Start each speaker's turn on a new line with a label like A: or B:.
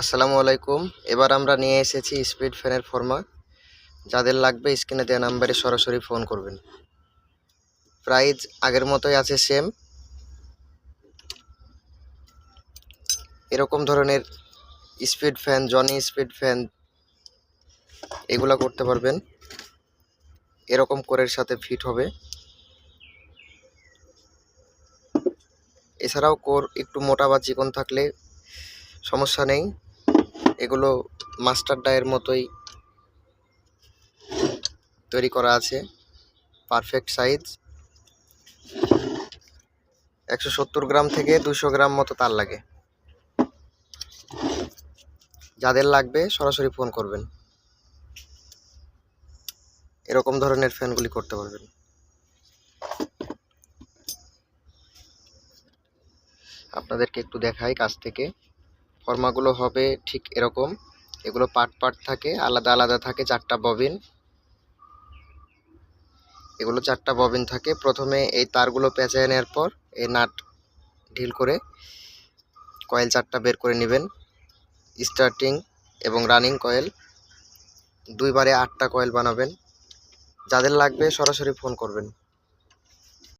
A: আসসালামু আলাইকুম। এবার আমরা নিয়ে এসেছি স্পিড ফ্যানের ফর্মা। যাদের লাগবে স্ক্রিনে দেওয়া নাম্বারে সরাসরি ফোন করবেন। প্রাইস আগের মতোই আছে সেম। এরকম ধরনের স্পিড ফ্যান, জনি স্পিড ফ্যান, এগুলা করতে পারবেন। এরকম কোরের সাথে ফিট হবে। এছাড়াও কোর একটু মোটা বা চিকন থাকলে সমস্যা নেই। এগুলো মাস্টার ডায়ের মতোই তৈরি করা আছে। Perfect size. একশো সত্তর গ্রাম থেকে দুশো গ্রাম মতো তার লাগে। যাদের লাগবে সরাসরি ফোন করবেন। এরকম ধরনের ফ্যানগুলি করতে পারবেন। আপনাদেরকে একটু দেখাই কাছ থেকে। ফর্মাগুলো হবে ঠিক এরকম। এগুলো পার্ট পার্ট থাকে, আলাদা আলাদা থাকে, চারটা ববিন। এগুলো চারটা ববিন থাকে। প্রথমে এই তারগুলো পেঁচায় নেওয়ার পর এই নাট ঢিল করে কয়েল চারটা বের করে নেবেন। স্টার্টিং এবং রানিং কয়েল, দুইবারে আটটা কয়েল বানাবেন। যাদের লাগবে সরাসরি ফোন করবেন।